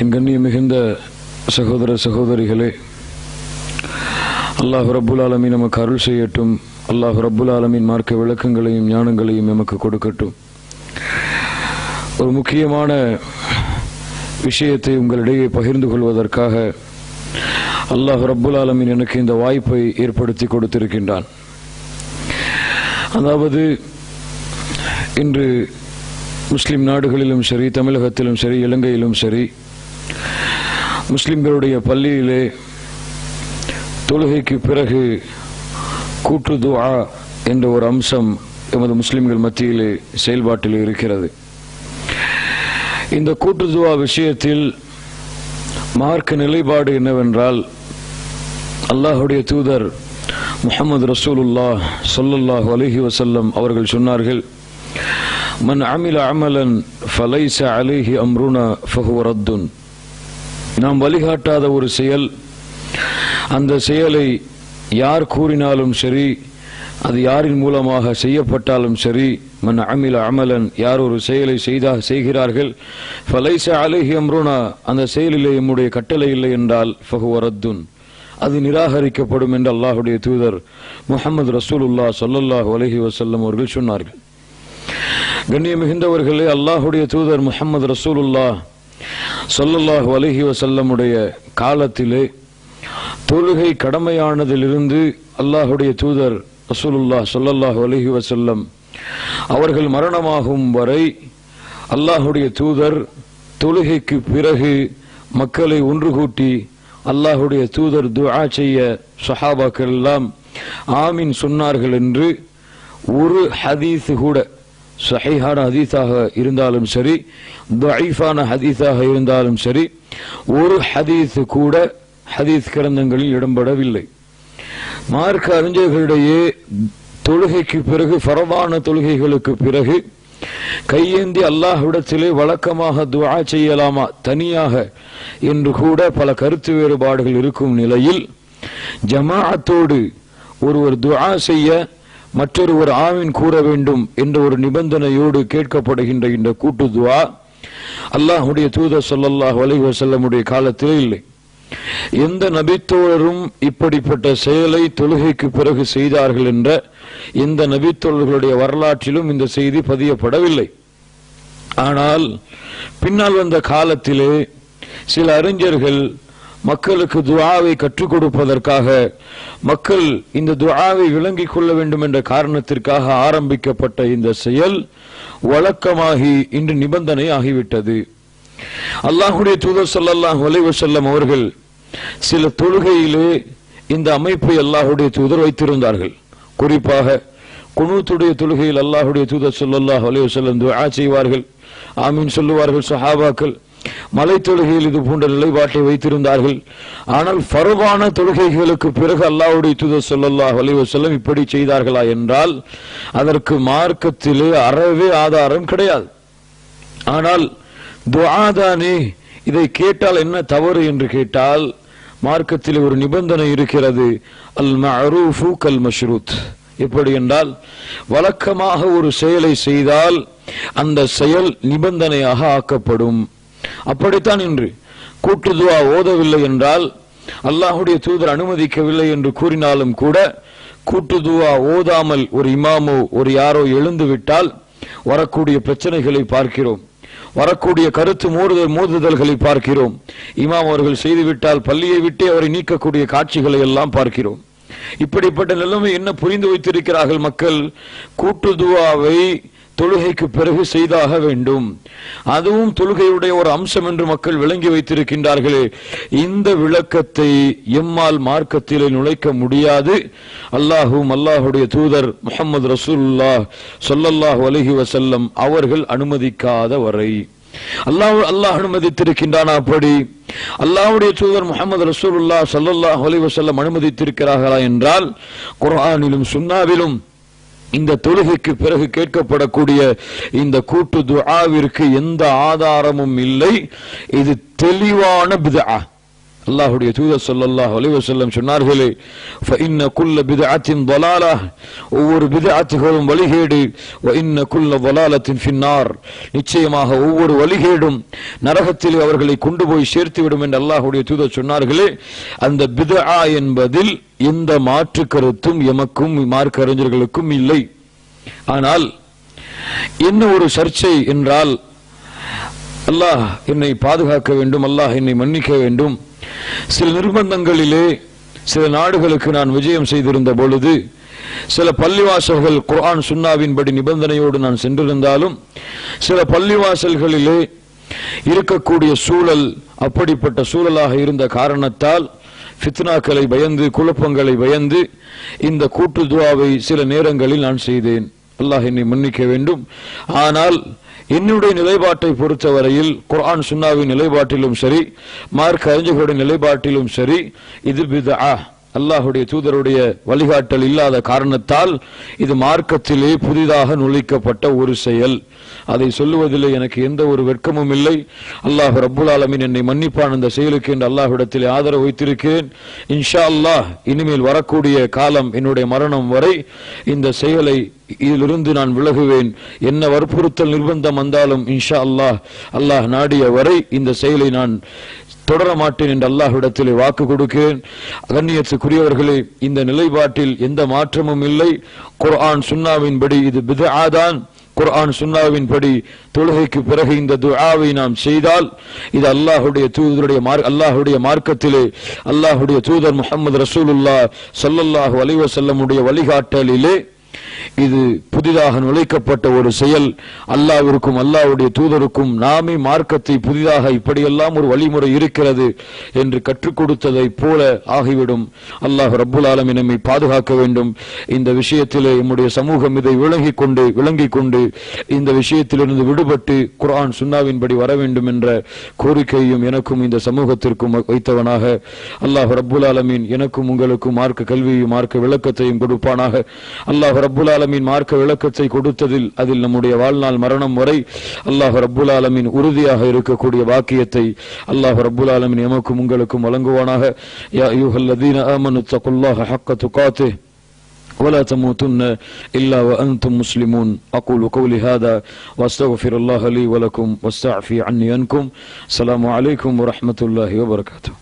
என் கண்ணியம் மிகுந்த சகோதர சகோதரிகளே அல்லாஹ் ரபுல் ஆலமீன் நமக்கு அருள் செய்யட்டும். அல்லாஹ் ரபுல் ஆலமீன் மார்க்க விளக்கங்களையும் ஞானங்களையும் நமக்கு கொடுக்கட்டும். ஒரு முக்கியமான விஷயத்தை உங்களிடையே பகிர்ந்து கொள்வதற்காக அல்லாஹ் ரப்புல் ஆலமின் எனக்கு இந்த வாய்ப்பை ஏற்படுத்தி கொடுத்திருக்கின்றான். அதாவது இன்று முஸ்லிம் நாடுகளிலும் சரி தமிழகத்திலும் சரி இலங்கையிலும் சரி முஸ்லிம்களுடைய பள்ளியிலே தொழுகைக்கு பிறகு கூட்டு துவா என்ற ஒரு அம்சம் எமது முஸ்லிம்கள் மத்தியிலே செயல்பாட்டில் இருக்கிறது. இந்த கூட்டு துவா விஷயத்தில் மார்க்க நிலைப்பாடு என்னவென்றால் அல்லாஹுடைய தூதர் முகமது ரசூலுல்லா சொல்லுல்லாஹ் அலிஹி வசல்லம் அவர்கள் சொன்னார்கள் மன் அமில அமலன் ஃபலைச அலைஹி அம்ருனா ஃபஹுவரத்துன் நாம் வழிகாட்டாத ஒரு செயல் அந்த செயலை யார் கூறினாலும் சரி அது யாரின் மூலமாக செய்யப்பட்டாலும் சரி மன் அமில அமலன் யார் ஒரு செயலை செய்தா செய்கிறார்கள் ஃபலைச அலைஹி அம்ருனா அந்த செயலிலே எம்முடைய கட்டளை இல்லை என்றால் ஃபஹுவரத்துன் அது நிராகரிக்கப்படும் என்று அல்லாஹுடைய தூதர் முகமது ரசூலுல்லா சொல்லல்லாஹு அலஹி வசல்லம் அவர்கள் சொன்னார்கள். கண்ணிய மிகுந்தவர்களே அல்லாஹுடைய தூதர் முகமது ரசூலுல்லா சொல்லல்லாஹு அலஹி வசல்லமுடைய காலத்திலே தொழுகை கடமையானதிலிருந்து அல்லாஹுடைய தூதர் ரசூலுல்லா சொல்லல்லாஹு அலஹி வசல்லம் அவர்கள் மரணமாகும் வரை அல்லாஹுடைய தூதர் தொழுகைக்கு பிறகு மக்களை ஒன்று கூட்டி அல்லாஹுடைய தூதர் துஆ செய்ய சஹாபாக்கள் எல்லாம் ஆமீன் சொன்னார்கள் என்று ஒரு ஹதீஸ் கூட சஹீஹான ஹதீஸாக இருந்தாலும் சரி தயீஃபான ஹதீஸாக இருந்தாலும் சரி ஒரு ஹதீஸ் கூட ஹதீஸ் கிரந்தங்களில் இடம்படவில்லை மார்க்க அறிஞர்களிடையே தொழுகைக்கு பிறகு பரவான தொழுகைகளுக்கு பிறகு கையேந்தி அல்லாஹ்விடத்திலே வழக்கமாக துஆ செய்யலாமா? தனியாக என்று கூட பல கருத்து வேறுபாடுகள் இருக்கும் நிலையில் ஜமாஅத்தோடு ஒருவர் துவா செய்ய மற்றொருவர் ஆவின் கூற வேண்டும் என்ற ஒரு நிபந்தனையோடு கேட்கப்படுகின்ற இந்த கூட்டு துஆ அல்லாஹுடைய தூதர் சொல்லல்லாஹ் அலைஹி வஸல்லமுடைய காலத்திலே இல்லை. எந்த நபித்தோழரும் இப்படிப்பட்ட செயலை தொழுகைக்கு பிறகு செய்தார்கள் என்ற எந்த நபித்தோழர்களுடைய வரலாற்றிலும் இந்த செய்தி பதியப்படவில்லை. ஆனால் பின்னால் வந்த காலத்திலே சில அறிஞர்கள் மக்களுக்கு துஆவை கற்றுக் கொடுப்பதற்காக மக்கள் இந்த துஆவை விளங்கிக் கொள்ள வேண்டும் என்ற காரணத்திற்காக ஆரம்பிக்கப்பட்ட இந்த செயல் வழக்கமாகி இன்று நிபந்தனை ஆகிவிட்டது. அல்லாஹுடைய தூதர் ஸல்லல்லாஹு வலைவு வஸல்லம் அவர்கள் சில தொழுகையிலே இந்த அமைப்பை அல்லாஹுடைய தூதர் வைத்திருந்தார்கள். குறிப்பாக குணூத்துடைய தொழுகையில் அல்லாஹுடைய தூதர் சொல்லல்லாஹ் அலைஹி வஸல்லம் துஆ செய்வார்கள். ஆமீன் சொல்லுவார்கள் சஹாபாக்கள். மலை தொழுகையில் இது போன்ற நிலைப்பாட்டை வைத்திருந்தார்கள். ஆனால் பருவான தொழுகைகளுக்கு பிறகு அல்லாவுடைய துத சொல்லல்லா செல்லும் இப்படி செய்தார்களா என்றால் அதற்கு மார்க்கத்திலே அறவே ஆதாரம் கிடையாது. ஆனால் துவாதானே இதை கேட்டால் என்ன தவறு என்று கேட்டால் மார்க்கத்தில் ஒரு நிபந்தனை இருக்கிறது. அல் மஅரூஃபு கல் மஷ்ரூத். எப்படி என்றால் வழக்கமாக ஒரு செயலை செய்தால் அந்த செயல் நிபந்தனையாக ஆக்கப்படும். அப்படித்தான் இன்று. கூட்டு துவா ஓதவில்லை என்றால் அல்லாஹுடைய தூதர் அனுமதிக்கவில்லை என்று கூறினாலும் கூட கூட்டு துவா ஓதாமல் ஒரு இமாமோ ஒரு யாரோ எழுந்து விட்டால் வரக்கூடிய பிரச்சனைகளை பார்க்கிறோம். வரக்கூடிய கருத்து மோதுதல் மோதுதல்களை பார்க்கிறோம். இமாம் அவர்கள் செய்துவிட்டால் பள்ளியை விட்டே அவரை நீக்கக்கூடிய காட்சிகளை எல்லாம் பார்க்கிறோம். இப்படிப்பட்ட நிலைமை என்ன புரிந்து வைத்திருக்கிறார்கள் மக்கள்? கூட்டு துவாவை தொழுகைக்கு பிறகு செய்தாக வேண்டும். அதுவும் தொழுகையுடைய ஒரு அம்சம் என்று மக்கள் விளங்கி வைத்திருக்கின்றார்களே. இந்த விளக்கத்தை எம்மால் மார்க்கத்திலே நுழைக்க முடியாது. அல்லாஹும் அல்லாஹுடைய தூதர் முகமது ரசூல்லா சொல்லல்லாஹ் அலஹி வசல்லம் அவர்கள் அனுமதிக்காத வரை. அல்லாஹ் அல்லாஹ் அனுமதித்திருக்கின்றான் அப்படி. அல்லாஹுடைய தூதர் முகமது ரசூலுல்லாஹ் சல்லல்லாஹ் அலி வசல்லம் அனுமதித்திருக்கிறார்களா என்றால் குர்ஆனிலும் சுன்னாவிலும் இந்த தொழுகைக்கு பிறகு கேட்கப்படக்கூடிய இந்த கூட்டு துஆவிற்கு எந்த ஆதாரமும் இல்லை. இது தெளிவான பிதா அல்லாஹுடைய தூத சொல்லல்லாஹ் அலிவசல்லம் சொன்னார்களே இன்ன குல்ல பிதாத்தின் வலாலா. ஒவ்வொரு பிதாத்துகளும் வழிகேடு. இன்ன குல்ல வலாலத்தின் பின்னார் நிச்சயமாக ஒவ்வொரு வழிகேடும் நரகத்தில் அவர்களை கொண்டு போய் சேர்த்து விடும் என்று அல்லாஹுடைய தூதர் சொன்னார்களே அந்த பிதா என்பதில் எந்த மாற்று கருத்தும் எமக்கும் மார்க்கறிஞர்களுக்கும் இல்லை. ஆனால் என்ன ஒரு சர்ச்சை என்றால் அல்லாஹ் என்னை பாதுகாக்க வேண்டும் அல்லாஹ் என்னை மன்னிக்க வேண்டும். சில நிர்பந்தங்களிலே சில நாடுகளுக்கு நான் விஜயம் செய்திருந்த பொழுது சில பள்ளிவாசல்கள் குரான் சுன்னாவின்படி நிபந்தனையோடு நான் சென்றிருந்தாலும் சில பள்ளிவாசல்களிலே இருக்கக்கூடிய சூழல் அப்படிப்பட்ட சூழலாக இருந்த காரணத்தால் ஃபித்னாக்களை பயந்து குழப்பங்களை பயந்து இந்த கூட்டு துவாவை சில நேரங்களில் நான் செய்தேன். அல்லாஹ் என்னை மன்னிக்க வேண்டும். ஆனால் என்னுடைய நிலைப்பாட்டை பொறுத்தவரையில் குரான் சுன்னாவின் நிலைப்பாட்டிலும் சரி மார்க் அறிஞர்களுடைய நிலைப்பாட்டிலும் சரி இது பிதா அல்லாஹுடைய தூதருடைய வழிகாட்டல் இல்லாத காரணத்தால் இது மார்க்கத்திலே புதிதாக நுழைக்கப்பட்ட ஒரு செயல். அதை சொல்லுவதிலே எனக்கு எந்த ஒரு வெட்கமும் இல்லை. அல்லாஹ் ரபுல் ஆலமின் என்னை மன்னிப்பான். அந்த செயலுக்கு என்று அல்லாஹ்விடத்திலே ஆதரவு வைத்திருக்கிறேன். இன்ஷா அல்லாஹ் இனிமேல் வரக்கூடிய காலம் என்னுடைய மரணம் வரை இந்த செயலை இதிலிருந்து நான் விலகுவேன். என்ன வற்புறுத்தல் நிர்பந்தம் வந்தாலும் இன்ஷா அல்லாஹ் அல்லாஹ் நாடிய வரை இந்த செயலை நான் தொடர மாட்டேன் என்று அல்லாஹ்விடத்திலே வாக்கு கொடுக்கிறேன். கண்ணியத்துக்குரியவர்களே இந்த நிலைப்பாட்டில் எந்த மாற்றமும் இல்லை. குர்ஆன் சுன்னாவின்படி இது பிதஆதான். குர்ஆன் சுன்னாவின்படி தொழுகைக்கு பிறகு இந்த துஆவை நாம் செய்தால் இது அல்லாஹுடைய தூதருடைய மார் அல்லாஹுடைய மார்க்கத்திலே அல்லாஹுடைய தூதர் முகமது ரசூலுல்லாஹ் சல்லல்லாஹு அலிவசல்லமுடைய வழிகாட்டலிலே இது புதிதாக நுழைக்கப்பட்ட ஒரு செயல். அல்லாவிற்கும் அல்லாவுடைய தூதருக்கும் நாமே மார்க்கத்தை புதிதாக இப்படியெல்லாம் ஒரு வழிமுறை இருக்கிறது என்று கற்றுக் கொடுத்ததை போல ஆகிவிடும். அல்லாஹ் ரப்புல் ஆலமீன் நம்மை பாதுகாக்க வேண்டும். இந்த விஷயத்திலே நம்முடைய சமூகம் இதை விளங்கிக் கொண்டு விளங்கிக் கொண்டு இந்த விஷயத்திலிருந்து விடுபட்டு குரான் சுன்னாவின்படி வர வேண்டும் என்ற கோரிக்கையும் எனக்கும் இந்த சமூகத்திற்கும் வைத்தவனாக அல்லாஹ் ரப்புல் ஆலமின். எனக்கும் உங்களுக்கும் மார்க்க கல்வியையும் மார்க்க விளக்கத்தையும் கொடுப்பானாக. அல்லாஹ் ரப்புல் ஆலமீன் மார்க்க விளக்கத்தை கொடுத்ததில் அதில் நம்முடைய வாழ்நாள் மரணம் வரை அல்லாஹ் ரப்புல் ஆலமீன் உறுதியாக இருக்கக்கூடிய வாக்கியத்தை அல்லாஹ் ரப்புல் ஆலமீன் எமக்கும் உங்களுக்கும் வழங்குவானாக யா அய்யுஹல்லதீன ஆமனு தகுல்லாஹ ஹக்க துகாத்திஹ் ولا تموتن إلا وأنتم مسلمون أقول قولي هذا وأستغفر الله لي ولكم واستعفي عني عنكم السلام عليكم ورحمة الله وبركاته